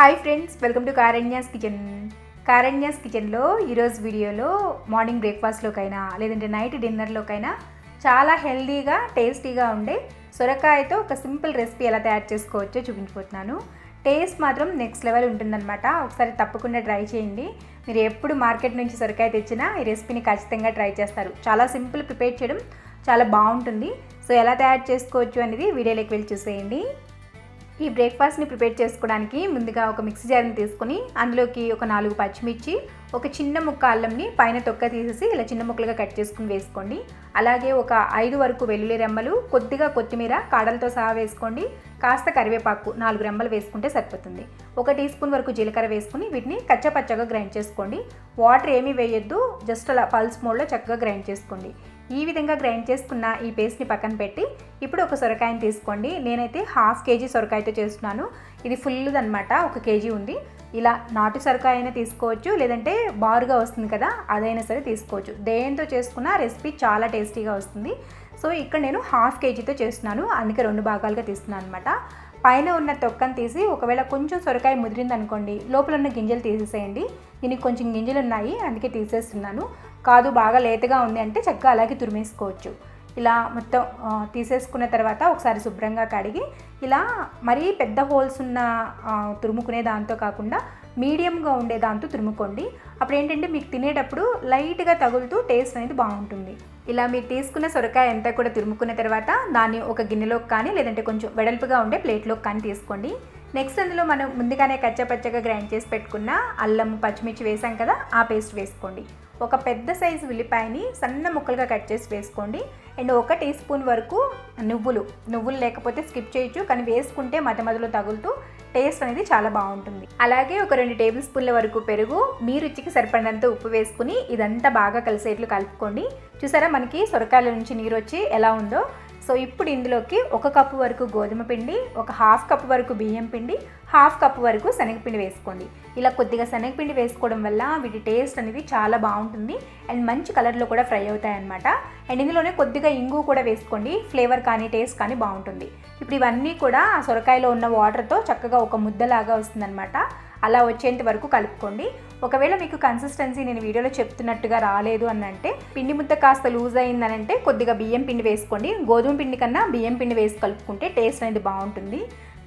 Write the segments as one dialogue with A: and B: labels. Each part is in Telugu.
A: Hi friends welcome to Karanya's kitchen Karanya's కిచెన్లో ఈరోజు వీడియోలో మార్నింగ్ బ్రేక్ఫాస్ట్లోకైనా లేదంటే నైట్ డిన్నర్లోకైనా చాలా హెల్దీగా టేస్టీగా ఉండే సొరకాయతో ఒక సింపుల్ రెసిపీ ఎలా తయారు చేసుకోవచ్చో చూపించిపోతున్నాను టేస్ట్ మాత్రం నెక్స్ట్ లెవెల్ ఉంటుందన్నమాట. ఒకసారి తప్పకుండా ట్రై చేయండి. మీరు ఎప్పుడు మార్కెట్ నుంచి సొరకాయ తెచ్చినా ఈ రెసిపీని ఖచ్చితంగా ట్రై చేస్తారు. చాలా సింపుల్ ప్రిపేర్ చేయడం చాలా బాగుంటుంది. సో ఎలా తయారు చేసుకోవచ్చు అనేది వీడియోలోకి వెళ్ళి చూసేయండి. ఈ బ్రేక్ఫాస్ట్ని ప్రిపేర్ చేసుకోవడానికి ముందుగా ఒక మిక్సీ జార్ని తీసుకొని అందులోకి ఒక నాలుగు పచ్చిమిర్చి ఒక చిన్న ముక్క అల్లంని పైన తొక్క తీసేసి ఇలా చిన్న ముక్కలుగా కట్ చేసుకుని వేసుకోండి. అలాగే ఒక ఐదు వరకు వెల్లుల్లి రెమ్మలు కొద్దిగా కొత్తిమీర కాడలతో సహా వేసుకోండి. కాస్త కరివేపాకు నాలుగు రెమ్మలు వేసుకుంటే సరిపోతుంది. ఒక టీ స్పూన్ వరకు జీలకర్ర వేసుకుని వీటిని కచ్చపచ్చగా గ్రైండ్ చేసుకోండి. వాటర్ ఏమీ వేయొద్దు జస్ట్ అలా పల్స్ మోడ్లో చక్కగా గ్రైండ్ చేసుకోండి. ఈ విధంగా గ్రైండ్ చేసుకున్న ఈ పేస్ట్ని పక్కన పెట్టి ఇప్పుడు ఒక సొరకాయని తీసుకోండి. నేనైతే హాఫ్ కేజీ సొరకాయతో చేస్తున్నాను. ఇది ఫుల్ది అనమాట ఒక కేజీ ఉంది. ఇలా నాటు సొరకాయ అయినా తీసుకోవచ్చు లేదంటే బారుగా వస్తుంది కదా అదైనా సరే తీసుకోవచ్చు. దేంతో చేసుకున్న రెసిపీ చాలా టేస్టీగా వస్తుంది. సో ఇక్కడ నేను హాఫ్ కేజీతో చేస్తున్నాను. అందుకే రెండు భాగాలుగా తీస్తున్నాను అనమాట పైన ఉన్న తొక్కను తీసి ఒకవేళ కొంచెం సొరకాయ ముదిరింది అనుకోండి లోపల ఉన్న గింజలు తీసేసేయండి. దీనికి కొంచెం గింజలు ఉన్నాయి అందుకే తీసేస్తున్నాను. కాదు బాగా లేతగా ఉంది అంటే చక్కగా అలాగే తురిమేసుకోవచ్చు. ఇలా మొత్తం తీసేసుకున్న తర్వాత ఒకసారి శుభ్రంగా కడిగి ఇలా మరీ పెద్ద హోల్స్ ఉన్న తురుముకునే దాంతో కాకుండా మీడియంగా ఉండే దాంతో తురుముకోండి. అప్పుడు ఏంటంటే మీకు తినేటప్పుడు లైట్గా తగులుతూ టేస్ట్ అనేది బాగుంటుంది. ఇలా మీరు తీసుకున్న సొరకాయ అంతా కూడా తురుముకున్న తర్వాత దాన్ని ఒక గిన్నెలోకి కానీ లేదంటే కొంచెం వెడల్పుగా ఉండే ప్లేట్లోకి కానీ తీసుకోండి. నెక్స్ట్ అందులో మనం ముందుగానే కచ్చపచ్చగా గ్రైండ్ చేసి పెట్టుకున్న అల్లం పచ్చిమిర్చి వేసాం కదా ఆ పేస్ట్ వేసుకోండి. ఒక పెద్ద సైజు ఉల్లిపాయని సన్న ముక్కలుగా కట్ చేసి వేసుకోండి. అండ్ ఒక టీ స్పూన్ వరకు నువ్వులు. నువ్వులు లేకపోతే స్కిప్ చేయొచ్చు కానీ వేసుకుంటే మధ్య మధ్యలో తగులుతూ టేస్ట్ అనేది చాలా బాగుంటుంది. అలాగే ఒక రెండు టేబుల్ స్పూన్ల వరకు పెరుగు మీ రుచికి సరిపడినంత ఉప్పు వేసుకుని ఇదంతా బాగా కలిసేట్లు కలుపుకోండి. చూసారా మనకి సొరకాయల నుంచి నీరు వచ్చి ఎలా ఉందో? సో ఇప్పుడు ఇందులోకి ఒక కప్పు వరకు గోధుమ పిండి ఒక హాఫ్ కప్ వరకు బియ్యం పిండి హాఫ్ కప్ వరకు శనగపిండి వేసుకోండి. ఇలా కొద్దిగా శనగపిండి వేసుకోవడం వల్ల వీటి టేస్ట్ అనేది చాలా బాగుంటుంది అండ్ మంచి కలర్లో కూడా ఫ్రై అవుతాయి అనమాట అండ్ ఇందులోనే కొద్దిగా ఇంగు కూడా వేసుకోండి ఫ్లేవర్ కానీ టేస్ట్ కానీ బాగుంటుంది. ఇప్పుడు ఇవన్నీ కూడా ఆ సొరకాయలో ఉన్న వాటర్తో చక్కగా ఒక ముద్దలాగా వస్తుందన్నమాట. అలా వచ్చేంత వరకు కలుపుకోండి. ఒకవేళ మీకు కన్సిస్టెన్సీ నేను వీడియోలో చెప్తున్నట్టుగా రాలేదు అని అంటే పిండి ముద్ద కాస్త లూజ్ అయిందనంటే కొద్దిగా బియ్యం పిండి వేసుకోండి. గోధుమ పిండి కన్నా బియ్యం పిండి వేసి కలుపుకుంటే టేస్ట్ అనేది బాగుంటుంది.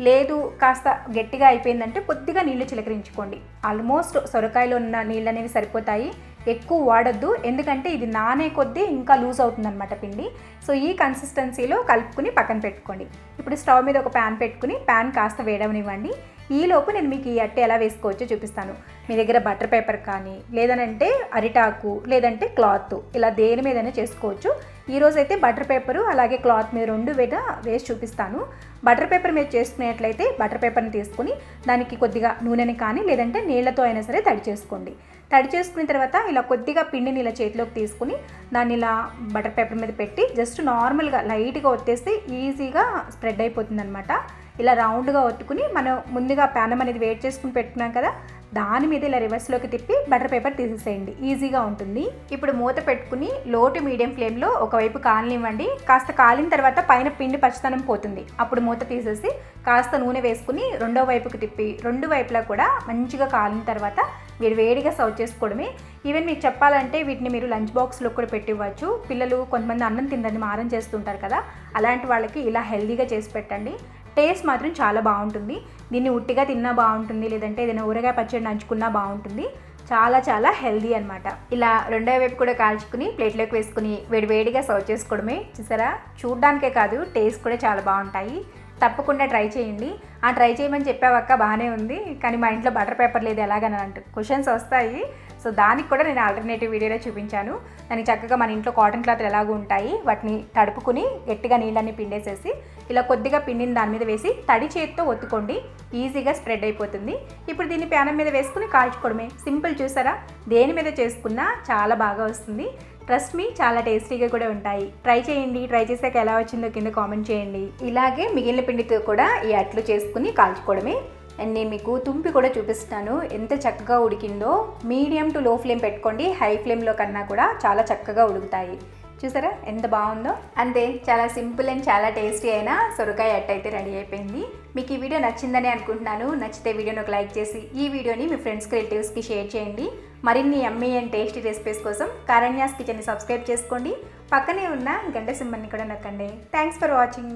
A: లేదు కాస్త గట్టిగా అయిపోయిందంటే కొద్దిగా నీళ్ళు చిలకరించుకోండి. ఆల్మోస్ట్ సొరకాయలో ఉన్న నీళ్ళు అనేవి సరిపోతాయి. ఎక్కువ వాడద్దు. ఎందుకంటే ఇది నానే కొద్దీ ఇంకా లూజ్ అవుతుందన్నమాట పిండి. సో ఈ కన్సిస్టెన్సీలో కలుపుకుని పక్కన పెట్టుకోండి. ఇప్పుడు స్టవ్ మీద ఒక ప్యాన్ పెట్టుకుని ప్యాన్ కాస్త వేయడనివ్వండి ఈలోపు నేను మీకు ఈ అట్ట ఎలా వేసుకోవచ్చో చూపిస్తాను. మీ దగ్గర బటర్ పేపర్ కానీ లేదనంటే అరిటాకు లేదంటే క్లాత్ ఇలా దేని మీదైనా చేసుకోవచ్చు. ఈరోజు అయితే బటర్ పేపరు అలాగే క్లాత్ మీద రెండు మీద వేసి చూపిస్తాను. బటర్ పేపర్ మీద చేసుకునేట్లయితే బటర్ పేపర్ని తీసుకుని దానికి కొద్దిగా నూనెని కానీ లేదంటే నీళ్ళతో అయినా సరే తడి చేసుకోండి. తడి చేసుకున్న తర్వాత ఇలా కొద్దిగా పిండిని ఇలా చేతిలోకి తీసుకుని దాన్ని ఇలా బటర్ పేపర్ మీద పెట్టి జస్ట్ నార్మల్గా లైట్గా ఒత్తేస్తే ఈజీగా స్ప్రెడ్ అయిపోతుంది అనమాట ఇలా రౌండ్గా ఒత్తుకుని మనం ముందుగా ప్యానం అనేది వేట్ చేసుకుని పెట్టుకున్నాం కదా దాని మీద ఇలా రివర్స్లోకి తిప్పి బటర్ పేపర్ తీసేసేయండి. ఈజీగా ఉంటుంది. ఇప్పుడు మూత పెట్టుకుని లో టు మీడియం ఫ్లేమ్లో ఒకవైపు కాలనివ్వండి. కాస్త కాలిన తర్వాత పైన పిండి పచ్చదనం పోతుంది. అప్పుడు మూత తీసేసి కాస్త నూనె వేసుకుని రెండో వైపుకి తిప్పి రెండు వైపులా కూడా మంచిగా కాలిన తర్వాత మీరు వేడిగా సర్వ్ చేసుకోవడమే. ఈవెన్ మీకు చెప్పాలంటే వీటిని మీరు లంచ్ బాక్స్లో కూడా పెట్టివ్వచ్చు. పిల్లలు కొంతమంది అన్నం తిందని మారం చేస్తుంటారు కదా అలాంటి వాళ్ళకి ఇలా హెల్దీగా చేసి పెట్టండి. టేస్ట్ మాత్రం చాలా బాగుంటుంది. దీన్ని ఉట్టిగా తిన్నా బాగుంటుంది లేదంటే ఏదైనా ఊరగాయ పచ్చడి నంచుకున్నా బాగుంటుంది. చాలా చాలా హెల్దీ అనమాట ఇలా రెండో వైపు కూడా కాల్చుకుని ప్లేట్లోకి వేసుకుని వేడి వేడిగా సర్వ్ చేసుకోవడమే. చూసారా? చూడ్డానికే కాదు టేస్ట్ కూడా చాలా బాగుంటాయి. తప్పకుండా ట్రై చేయండి. ఆ ట్రై చేయమని చెప్పావక్క బాగానే ఉంది. కానీ మా ఇంట్లో బటర్ పేపర్ లేదు ఎలాగని అంటూ క్వశ్చన్స్ వస్తాయి. సో దానికి కూడా నేను ఆల్టర్నేటివ్ వీడియోలో చూపించాను. దానికి చక్కగా మన ఇంట్లో కాటన్ క్లాత్లు ఎలాగో ఉంటాయి. వాటిని తడుపుకుని గట్టిగా నీళ్ళని పిండేసేసి ఇలా కొద్దిగా పిండిని దాని మీద వేసి తడి చేతితో ఒత్తుకోండి. ఈజీగా స్ప్రెడ్ అయిపోతుంది. ఇప్పుడు దీన్ని ప్యానం మీద వేసుకుని కాల్చుకోవడమే. సింపుల్ చూసారా? దేని మీద చేసుకున్నా చాలా బాగా వస్తుంది. ట్రస్ట్ మీ చాలా టేస్టీగా కూడా ఉంటాయి. ట్రై చేయండి. ట్రై చేసాక ఎలా వచ్చిందో కింద కామెంట్ చేయండి. ఇలాగే మిగిలిన పిండితో కూడా ఈ అట్లు చేసుకుని కాల్చుకోవడమే. అండ్ నేను మీకు తుంపి కూడా చూపిస్తాను ఎంత చక్కగా ఉడికిందో. మీడియం టు లో ఫ్లేమ్ పెట్టుకోండి. హై ఫ్లేమ్లో కన్నా కూడా చాలా చక్కగా ఉడుకుతాయి. చూసారా? ఎంత బాగుందో? అంతే చాలా సింపుల్ అండ్ చాలా టేస్టీ అయిన సొరకాయ అట్ట అయితే రెడీ అయిపోయింది. మీకు ఈ వీడియో నచ్చిందని అనుకుంటున్నాను. నచ్చితే వీడియోని ఒక లైక్ చేసి ఈ వీడియోని మీ ఫ్రెండ్స్కి రిలేటివ్స్కి షేర్ చేయండి. మరిన్ని అమ్మీ అండ్ టేస్టీ రెసిపీస్ కోసం కారణ్యాస్ కిచెన్ని సబ్స్క్రైబ్ చేసుకోండి. పక్కనే ఉన్న గంట సింబల్ని కూడా నొక్కండి. Thanks for watching.